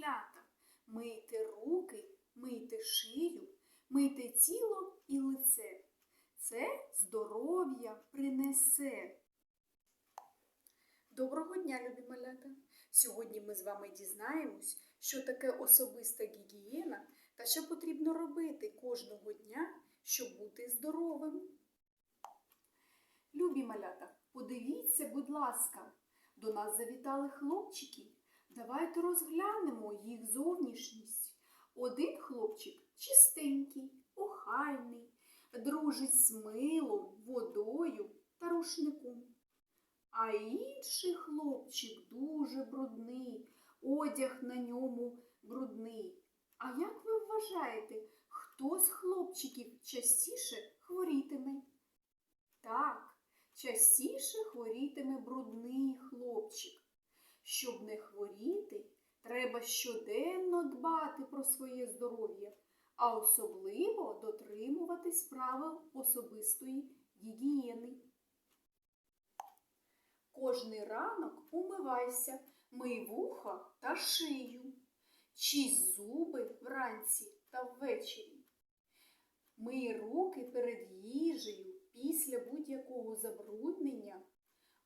малята, мийте руки, мийте шию, мийте тіло і лице. Це здоров'я принесе. Доброго дня, любі малята! Сьогодні ми з вами дізнаємось, що таке особиста гігієна та що потрібно робити кожного дня, щоб бути здоровим. Любі малята, подивіться, будь ласка, до нас завітали хлопчики. Давайте розглянемо їх зовнішність. Один хлопчик чистенький, охайний, дружить з милом, водою та рушником. А інший хлопчик дуже брудний, одяг на ньому брудний. А як ви вважаєте, хто з хлопчиків частіше хворітиме? Так, частіше хворітиме брудний хлопчик. Щоб не хворіти, треба щоденно дбати про своє здоров'я, а особливо дотримуватись правил особистої гігієни. Кожний ранок умивайся, мий вуха та шию, чисть зуби вранці та ввечері. Мий руки перед їжею після будь-якого забруднення,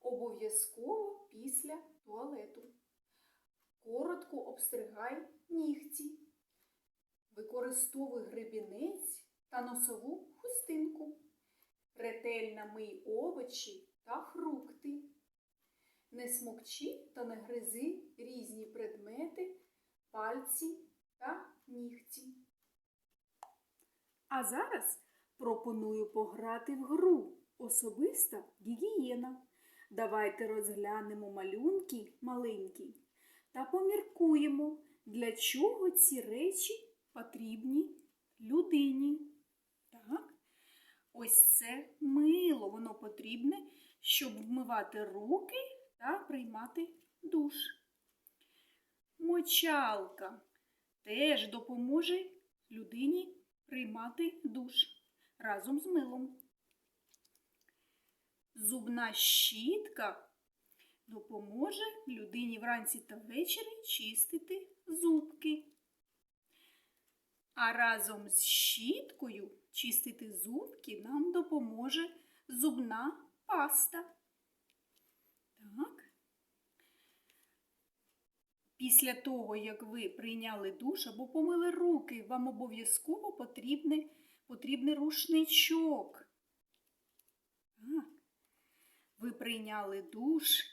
обов'язково після туалету. Коротко обстригай нігті. Використовуй гребінець та носову хустинку. Ретельно мий овочі та фрукти. Не смокчи та не гризи різні предмети, пальці та нігті. А зараз пропоную пограти в гру Особиста гігієна. Давайте розглянемо малюнки маленькі та поміркуємо, для чого ці речі потрібні людині. Так? Ось це мило, воно потрібне, щоб вмивати руки та приймати душ. Мочалка теж допоможе людині приймати душ разом з милом. Зубна щітка допоможе людині вранці та ввечері чистити зубки. А разом з щіткою чистити зубки нам допоможе зубна паста. Так. Після того, як ви прийняли душ або помили руки, вам обов'язково потрібний, потрібний рушничок. Так. Ви прийняли душ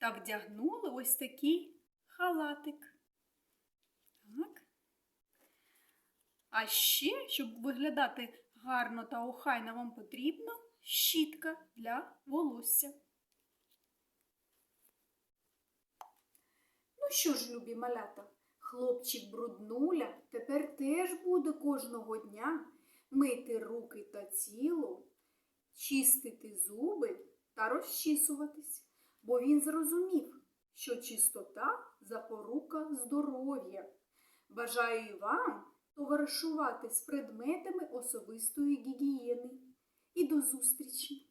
та вдягнули ось такий халатик. Так. А ще, щоб виглядати гарно та охайно, вам потрібна щітка для волосся. Ну що ж, любі малята, хлопчик бруднуля тепер теж буде кожного дня мити руки та тіло, чистити зуби та розчісуватись, бо він зрозумів, що чистота запорука здоров'я. Бажаю і вам товаришувати з предметами особистої гігієни. І до зустрічі!